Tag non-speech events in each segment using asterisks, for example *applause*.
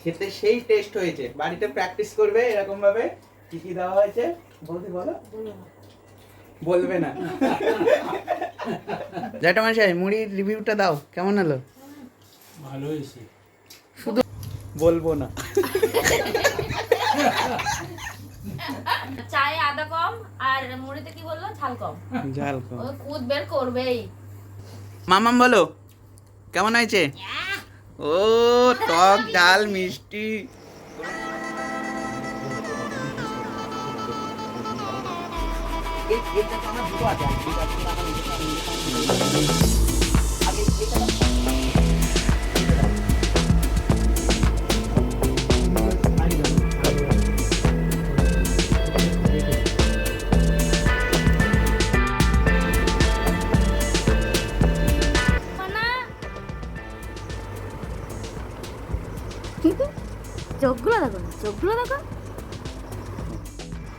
খেতে সেই টেস্ট হয়েছে। বাড়িতে প্র্যাকটিস করবে এরকম ভাবে কি কি দেওয়া হয়েছে? বলতে বলো। বলবে না। জ্যাঠা মশাই মুড়ির রিভিউটা দাও। কেমন হলো? ভালো হয়েছে। বলব না। চায়ে আদা কম আর মুড়িতে কি বলল? ঝাল কম। ঝাল কম। ও কুদ বের করবেই। মামাম বলো কেমন হয়েছে? ও টক ডাল মিষ্টি। চোখগুলো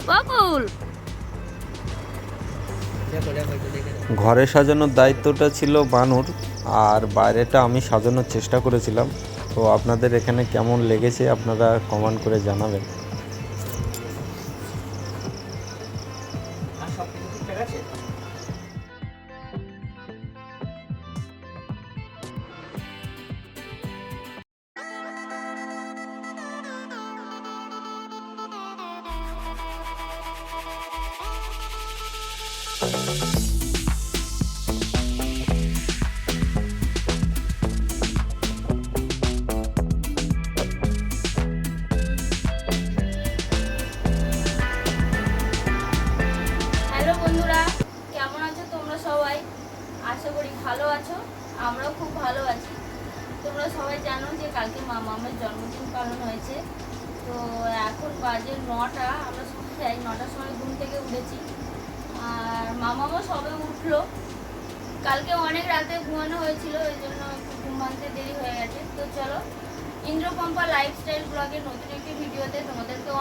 দেখো। ঘরে সাজানোর দায়িত্বটা ছিল বানুর, আর বাইরেটা আমি সাজানোর চেষ্টা করেছিলাম। তো আপনাদের এখানে কেমন লেগেছে আপনারা কমেন্ট করে জানাবেন।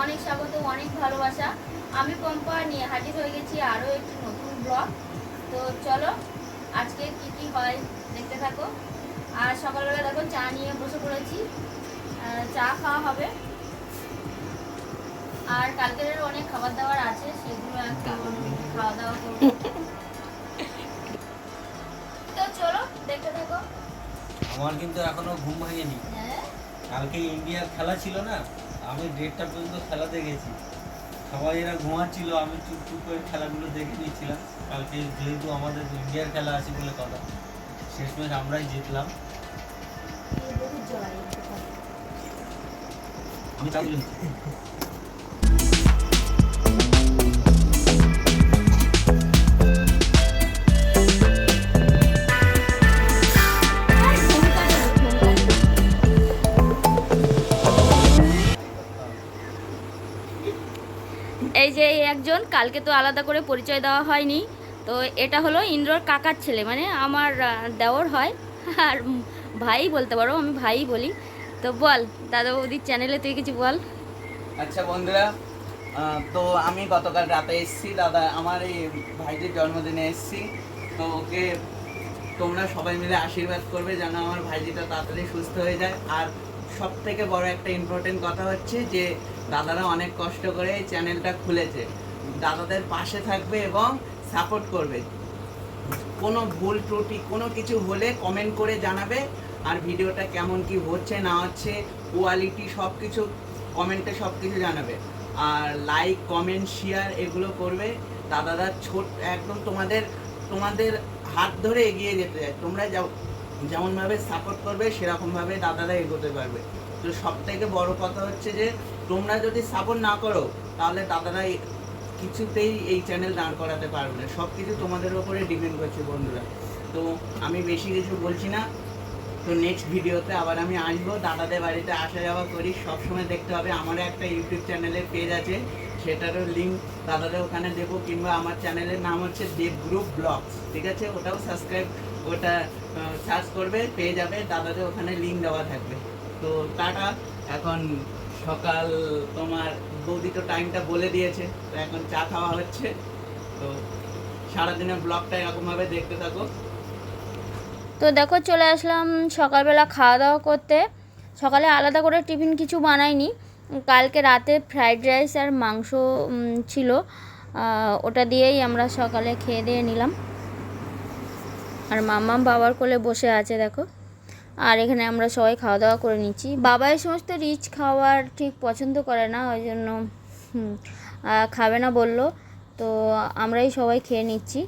অনেক স্বাগত অনেক ভালোবাসা। আমি পম্পা নিয়ে হাজির হয়ে গেছি আরও একটি নতুন ব্লগ। তো চলো আজকে কি কি হয় দেখতে থাকো। আর সকালবেলা দেখো চা নিয়ে বসে পড়েছি। চা খাওয়া হবে। আর কালকের অনেক খাবার দাবার আছে সেগুলো খাওয়া দাওয়া করব। তো চলো দেখতে থাকো। আমার কিন্তু এখনও ঘুম ভাঙেনি। হ্যাঁ? কালকে ইন্ডিয়ার খেলা ছিল না আমি দেড়টা পর্যন্ত খেলা দেখেছি সবাই এরা ঘুমাচ্ছিল আমি চুপ চুপ করে খেলাগুলো দেখে নিচ্ছিলাম। কালকে যেহেতু আমাদের ইন্ডিয়ার খেলা আছে বলে কথা শেষমেশ আমরাই জিতলাম। আমি একজন, কালকে তো আলাদা করে পরিচয় দেওয়া হয়নি। তো এটা হলো ইন্দ্রর কাকার ছেলে মানে আমার দেওর হয়। আর ভাই বলতে পারো, আমি ভাই বলি। তো বল, দাদা বৌদির চ্যানেলে তুই কিছু বল। আচ্ছা বন্ধুরা তো আমি গতকাল রাতে এসেছি, দাদা, আমার এই ভাইটির জন্মদিনে এসেছি। তো ওকে তোমরা সবাই মিলে আশীর্বাদ করবে যেন আমার ভাইজিটা তাড়াতাড়ি সুস্থ হয়ে যায়। আর সব থেকে বড় একটা ইম্পর্টেন্ট কথা হচ্ছে যে দাদারা অনেক কষ্ট করে এই চ্যানেলটা খুলেছে। দাদাদের পাশে থাকবে এবং সাপোর্ট করবে। কোনো ভুল ত্রুটি, কোনো কিছু হলে কমেন্ট করে জানাবে। আর ভিডিওটা কেমন কি হচ্ছে, না হচ্ছে কোয়ালিটি সব কিছু কমেন্টে সব কিছু জানাবে। আর লাইক কমেন্ট শেয়ার এগুলো করবে। দাদারা ছোট, একদম তোমাদের তোমাদের হাত ধরে এগিয়ে যেতে চায়। তোমরা যেমনভাবে সাপোর্ট করবে, সেরকমভাবে দাদারা এগোতে পারবে। তো সব থেকে বড় কথা হচ্ছে যে তোমরা যদি সাপোর্ট না করো, তাহলে দাদারা কিছুতেই এই চ্যানেল দাঁড় করাতে পারবে না। সব কিছু তোমাদের ওপরে ডিপেন্ড করছে বন্ধুরা। তো আমি বেশি কিছু বলছি না। তো নেক্সট ভিডিওতে আবার আমি আসব। দাদাদের বাড়িতে আসা যাওয়া করি। সবসময় দেখতে হবে। আমারও একটা ইউটিউব চ্যানেলের পেজ আছে। সেটারও লিঙ্ক দাদাদের ওখানে দেবো কিংবা আমার চ্যানেলের নাম হচ্ছে দেব গ্রুপ ব্লগস ঠিক আছে? ওটাও সাবস্ক্রাইব ওটা সার্চ করবে, পেয়ে যাবে। দাদাদের ওখানে লিঙ্ক দেওয়া থাকবে। তো টাটা। এখন সকাল তোমার বৌদি তো টাইমটা বলে দিয়েছে, তো এখন চা খাওয়া হচ্ছে। তো সারাদিনের ব্লগটা এরকমভাবে দেখতে থাকো। তো দেখো, চলে আসলাম সকালবেলা খাওয়া দাওয়া করতে। সকালে আলাদা করে টিফিন কিছু বানাইনি। কালকে রাতে ফ্রাইড রাইস আর মাংস ছিল। ওটা দিয়েই আমরা সকালে খেয়ে দিয়ে নিলাম। আর মাম্মাম বাবার কোলে বসে আছে, দেখো। আর এখানে আমরা সবাই খাওয়া দাওয়া করে নিচ্ছি। বাবা এই সমস্ত রিচ খাওয়ার ঠিক পছন্দ করে না ওই জন্য খাবে না বলল। তো আমরাই সবাই খেয়ে নিচ্ছি।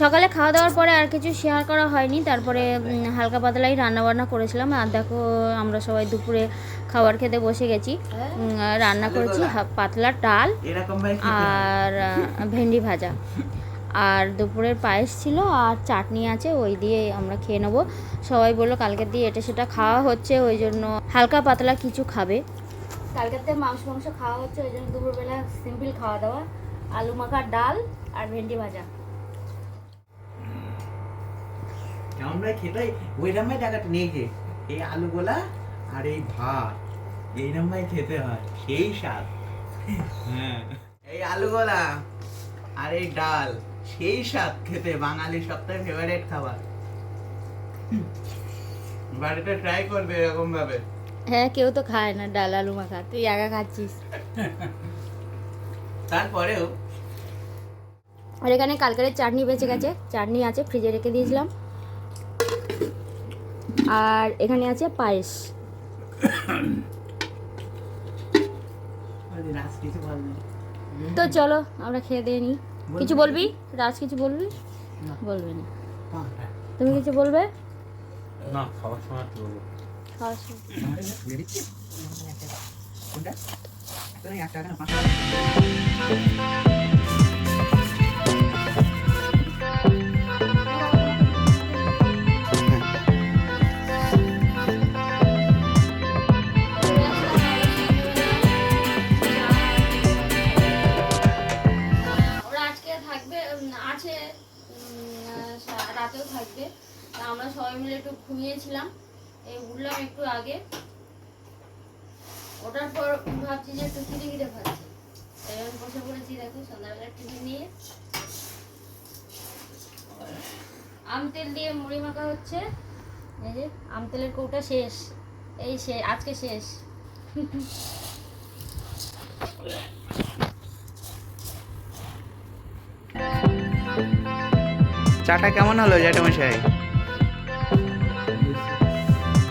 সকালে খাওয়া দাওয়ার পরে আর কিছু শেয়ার করা হয়নি তারপরে হালকা পাতলাই রান্না বান্না করেছিলাম। আর দেখো আমরা সবাই দুপুরে খাবার খেতে বসে গেছি। রান্না করেছি পাতলা ডাল আর ভেন্ডি ভাজা। আর দুপুরের পায়েস ছিল আর চাটনি আছে, ওই দিয়ে আমরা খেয়ে নেব। সবাই বলল কালকের দিয়ে এটা সেটা খাওয়া হচ্ছে, ওই জন্য হালকা পাতলা কিছু খাবে। কালকের থেকে মাংস মাংস খাওয়া হচ্ছে, ওই জন্য দুপুরবেলা সিম্পল খাওয়া দাওয়া, আলু মাখা ডাল আর ভেন্ডি ভাজা। আমরা ভাই খেতে ওইরকম ভাই টাকাটা নিয়ে খেয়ে এই আলু গোলা আর এই ভাত এইরকম ভাই খেতে হয়, সেই স্বাদ। হ্যাঁ। এই আলু গোলা আর এই ডাল। সেই স্বাদ খেতে বাঙালি সবথেকে ফেভারিট খাবার। বাড়িতে ট্রাই করবে এরকম ভাবে। হ্যাঁ কেউ তো খায় না ডাল আলু মাখা। তুই একা খাচ্ছিস। তারপরেও আর এখানে কালকের চাটনি বেঁচে গেছে। চাটনি আছে ফ্রিজে রেখে দিয়েছিলাম। আর এখানে আছে পায়েস। তো চলো আমরা খেয়ে দিয়ে নিই কিছু বলবি? রাজ কিছু বলবি? বলবে না। তুমি কিছু বলবে? না খাওয়ার সময় কি বলব। খাওয়ার সময়। হচ্ছে এই যে আম তেলের কৌটা শেষ এই শেষ আজকে শেষ। চাটা কেমন হলো জ্যাঠামশাই?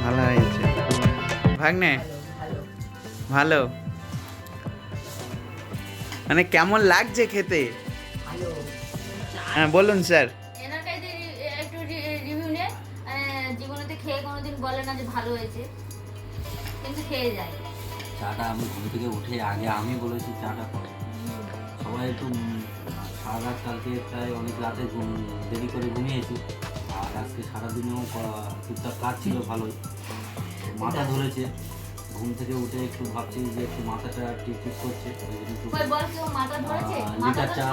ভালো হয়েছে। ভাগ্নে? ভালো। মানে কেমন লাগছে খেতে? হ্যাঁ বলুন স্যার। ভালো হয়েছে কিন্তু খেয়ে যায় চাটা আমি ঘুম থেকে উঠে আগে আমি বলেছি চাটা করো সবাই একটু সারা রাত কালকে প্রায় অনেক রাতে ঘুম- দেরি করে ঘুমিয়েছি। আর আজকে সারাদিনেও টুকটাক কাজ ছিল ভালোই। মাথা ধরেছে ঘুম থেকে উঠে একটু ভাবছি যে একটু মাথাটা টিপ টিপ করছে। তো চা।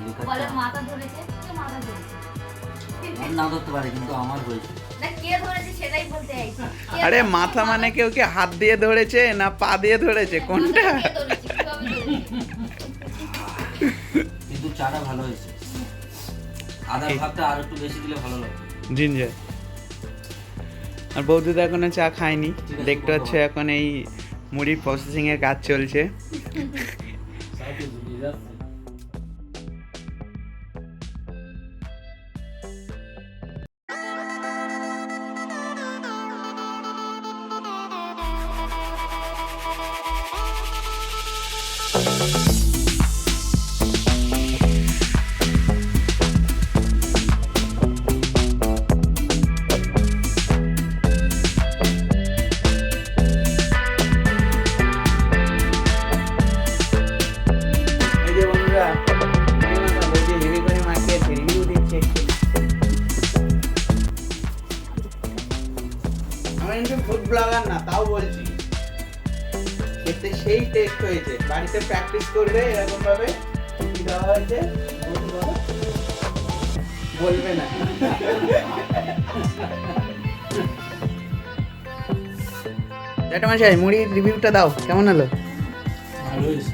লিকার চা- মাথা ধরেছে না ধরতে পারে কিন্তু আমার হয়েছে। না কে ধরেছে সেটাই বলতে চাইছি। কে আরে মাথা মানে কেউ কি হাত দিয়ে ধরেছে না পা দিয়ে ধরেছে? কোনটা? মাথা কে ধরেছে? কীভাবে ধরেছে? কিন্তু চাটা ভালো হয়েছে। আদার ভাবটা আর একটু বেশি দিলে ভালো লাগতো জিঞ্জার। আর বৌদি তো এখনও চা খায়নি। দেখতে হচ্ছে এখন এই মুড়ি প্রসেসিং এর কাজ চলছে। করবে এরকম ভাবে দেওয়া হয়েছে বলবে না। জ্যাঠামশাই মুড়ির রিভিউটা দাও কেমন হলো? ভালো হয়েছে।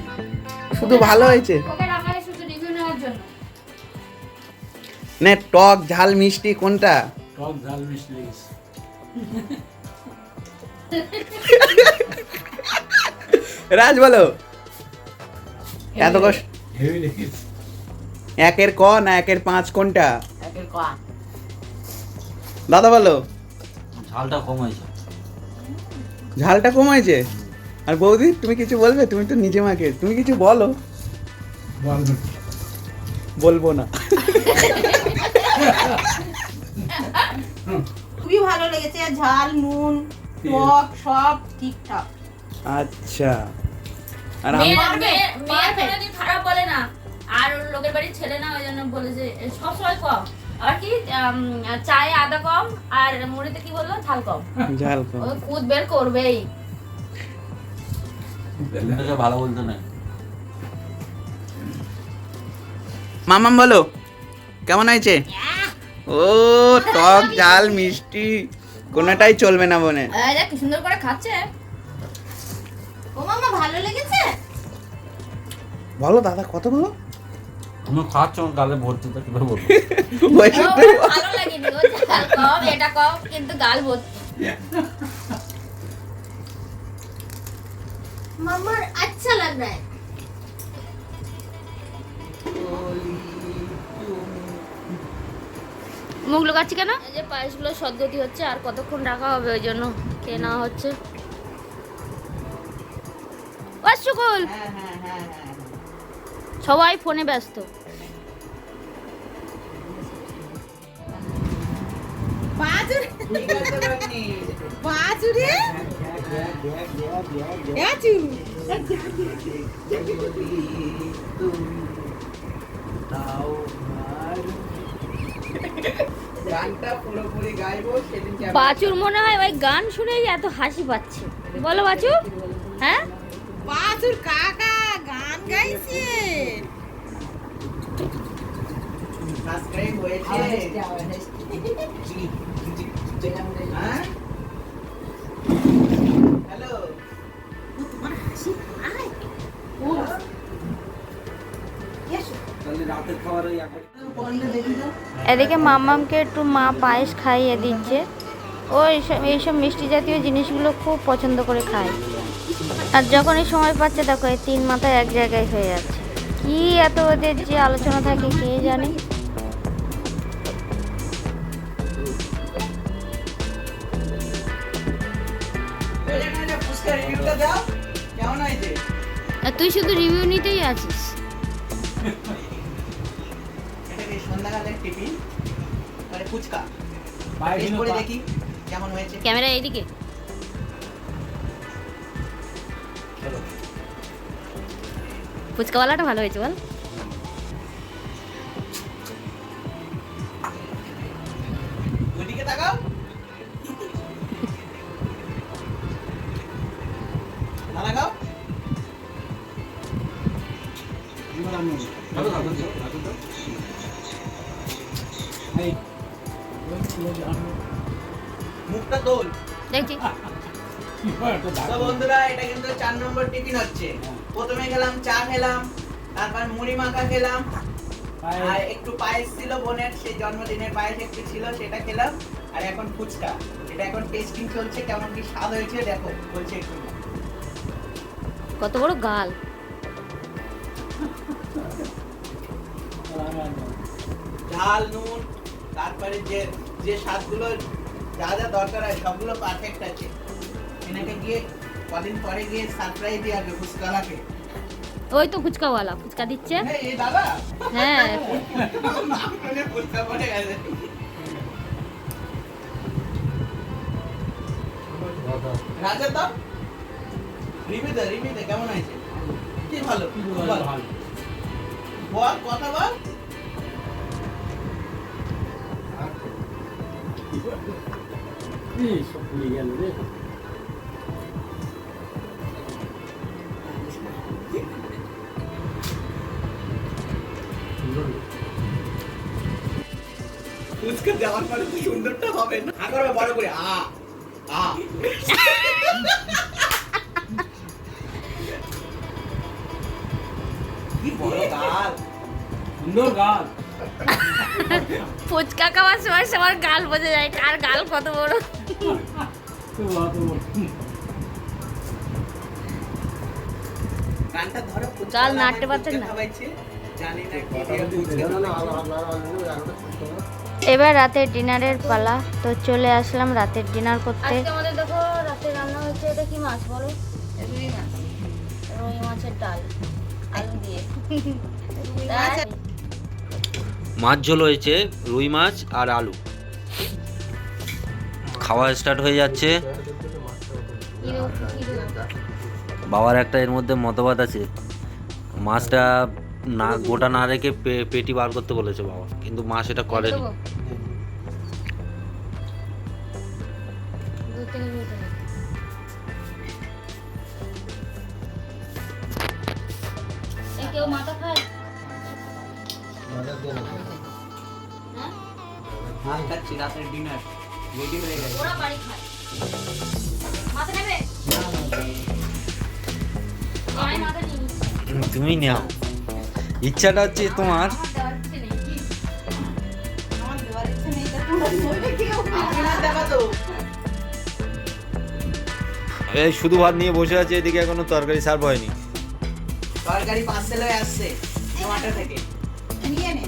শুধু ভালো হয়েছে? হয় না টক ঝাল মিষ্টি কোনটা? টক ঝাল মিষ্টি *laughs* রাজ বলো। এত কষ্ট? একের ক না একের পাঁচ কোনটা? দাদা বলো। ঝালটা কমাইছে ঝালটা কমাইছে আর বৌদি তুমি কিছু বলবে? তুমি তো নিজে মাকে। তুমি কিছু বলো। বলব। না। খুবই ভালো লেগেছে। ঝাল নুন টক সব ঠিকঠাক। আচ্ছা। আর আমি মেয়ের। কোনোদিন খারাপ বলে না। আর ওর লোকের বাড়ির ছেলে না ওই জন্য বলেছে সবসময় কম। আর কি চায়ে আদা কম আর মুড়িতে কি বলল? ঝাল কম। ঝাল কম। কুদ বের করবেই। ভালো বলতে নাই। মামাম বলো কেমন হয়েছে ও টক ঝাল মিষ্টি কোনোটাই চলবে না মনে এই দেখ কি সুন্দর করে খাচ্ছে। ভালো লেগেছে? বলো দাদা কত বলো। তুমি খাচ্ছ গালে ভর্তি তো কীভাবে বলব? *laughs* ভালো লাগেনি ও ঝাল কম এটা কম কিন্তু গাল ভর্তি মামার আচ্ছা লাগ রা है মুখ লুকাচ্ছি কেন? এই যে পায়েসগুলো সদ্গতি হচ্ছে আর কতক্ষণ রাখা হবে ওই জন্য কে না হচ্ছে। ও শুকুল সবাই ফোনে ব্যস্ত। বাচুর মনে হয় ওই গান শুনেই এত হাসি পাচ্ছে। বলো বাচু হ্যাঁ? কাকা, গান গাইছে। এদিকে মামামকে একটু মা পায়েস খাইয়ে দিচ্ছে। ও এইসব এইসব মিষ্টি জাতীয় জিনিসগুলো খুব পছন্দ করে খায়। আর যখনই সময় পাচ্ছে দেখো এই তিন মাথায় এক জায়গায় হয়ে যাচ্ছে। কি এত ওদের যে আলোচনা থাকে কে জানে? তুই শুধু রিভিউ নিতেই আছিস। টিফিন মানে ফুচকা। দেখি কেমন হয়েছে। ক্যামেরা এইদিকে। ফুচকাওয়ালাটা ভালো হয়েছে বল। মুখটা তোল। দেখছি। বন্ধুরা এটা কিন্তু চার নম্বর টিফিন হচ্ছে। প্রথমে খেলাম চা খেলাম তারপর মুড়ি মাখা খেলাম। আর একটু পায়েস ছিল বোনের সেই জন্মদিনের পায়েস একটু ছিল সেটা খেলাম। আর এখন ফুচকা। এটা এখন টেস্টিং চলছে কেমন কি স্বাদ হয়েছে দেখো বলছে একটু। কত বড় গাল। ঝাল নুন তারপরে যে যে স্বাদগুলো যা যা দরকার হয় সবগুলো পারফেক্ট আছে। এনাকে গিয়ে কদিন পরে গিয়ে সারপ্রাইজ দিয়ে আসবে ফুচকালাকে ওই তো ফুচকাওয়ালা ফুচকা দিচ্ছে। হ্যাঁ। রাজা দাও রিভিউ দে কেমন হয়েছে কি ভালো? বল। কথা বল। সব ভুলে গেল রে। দেওয়ার পরে তো সুন্দরটা হবে না আবার বড় করে আ আ ফুচকা খাওয়ার সময় সবার গাল বোঝা যায় কার গাল কত বড় গাল নাড়তে পারছেন না জানি না এবার রাতের ডিনারের পালা। তো চলে আসলাম রাতের ডিনার করতে। আজকে আমাদের দেখো রাতে রান্না হচ্ছে এটা কি মাছ বলো? রুই মাছ। রুই মাছের ডাল আলু দিয়ে। মাছ ঝোল হয়েছে রুই মাছ আর আলু। খাওয়া স্টার্ট হয়ে যাচ্ছে। বাবার একটা এর মধ্যে মতবাদ আছে। মাছটা না গোটা না রেখে পে- পেটি বার করতে বলেছে বাবা। কিন্তু মা সেটা করেনি। হ্যাঁ? ভাত খাচ্ছি রাতের ডিনার রেডি হয়ে গেছে। ওরা বাড়ি খায়। মাথা নেবে? আমি মাথা নিয়ে নিচ্ছি। তুমি নাও। ইচ্ছাটা হচ্ছে তোমার? এই শুধু ভাত নিয়ে বসে আছে এদিকে এখনও তরকারি সার্ভ হয়নি। তরকারি পার্সেল হয়ে আসছে টমাটো থেকে। নিয়ে নে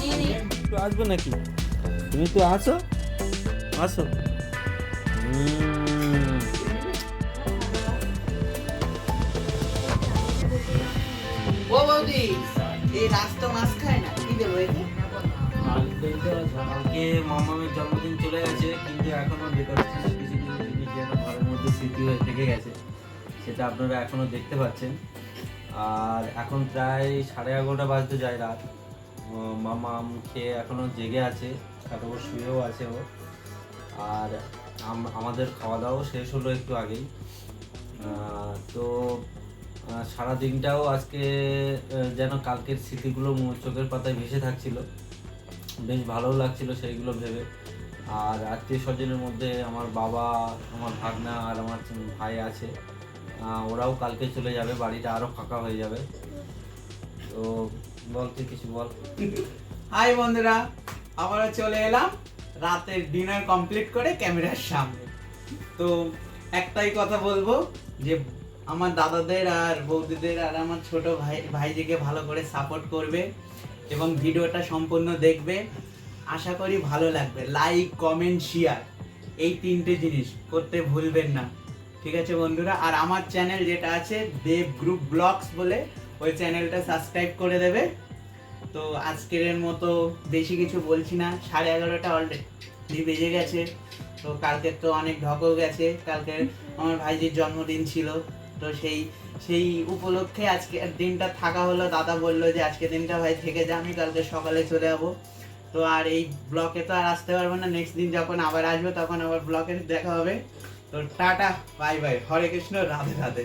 নিয়ে নিয়ে একটু আসবে নাকি? তুমি তো আসো। আসো। ও বৌদি। মামামের জন্মদিন চলে গেছে, কিন্তু এখনও ডেকোরেশনের কিছু কিছু জিনিস যেন ঘরের হয়ে থেকে গেছে, সেটা আপনারা এখনও দেখতে পাচ্ছেন। আর এখন প্রায় সাড়ে এগারোটা বাজতে যায় রাত। ও মামাম খেয়ে এখনও জেগে আছে তারপর শুয়েও আছে ও। আর আমাদের খাওয়া দাওয়াও শেষ হলো একটু আগেই। তো সারা দিনটাও আজকে যেন কালকের স্মৃতিগুলো চোখের পাতায় ভেসে থাকছিল। বেশ ভালো লাগছিল সেইগুলো ভেবে। আর আত্মীয় স্বজনের মধ্যে আমার বাবা, আমার ভাগনা আর আমার ভাই আছে। ওরাও কালকে চলে যাবে, বাড়িটা আরও ফাঁকা হয়ে যাবে। তো বল, তুই কিছু বল। হাই বন্ধুরা, আবারও চলে এলাম রাতের ডিনার কমপ্লিট করে ক্যামেরার সামনে। তো একটাই কথা বলব যে আমার দাদাদের আর বৌদিদের আর আমার ছোট ভাই, ভাইজিকে ভালো করে সাপোর্ট করবে এবং ভিডিওটা সম্পূর্ণ দেখবে। আশা করি ভালো লাগবে। লাইক কমেন্ট শেয়ার এই তিনটে জিনিস করতে ভুলবেন না। ঠিক আছে বন্ধুরা? আর আমার চ্যানেল যেটা আছে দেব গ্রুপ ব্লগস বলে, ওই চ্যানেলটা সাবস্ক্রাইব করে দেবে। তো আজকের মতো বেশি কিছু বলছি না। সাড়ে এগারোটা অলরেডি বেজে গেছে। তো কালকে তো অনেক ঢকও গেছে। কালকে আমার ভাইজির জন্মদিন ছিল। তো সেই সেই উপলক্ষে আজকে দিনটা থাকা হলো। দাদা বলল যে, আজকে দিনটা ভাই থেকে যা, আমি কালকে সকালে চলে যাব। তো আর এই ব্লকে তো আর আসতে পারব না। নেক্সট দিন যখন আবার আসব, তখন আবার ব্লকে দেখা হবে। তো tata, bye bye. Hare Krishna, Radhe Radhe.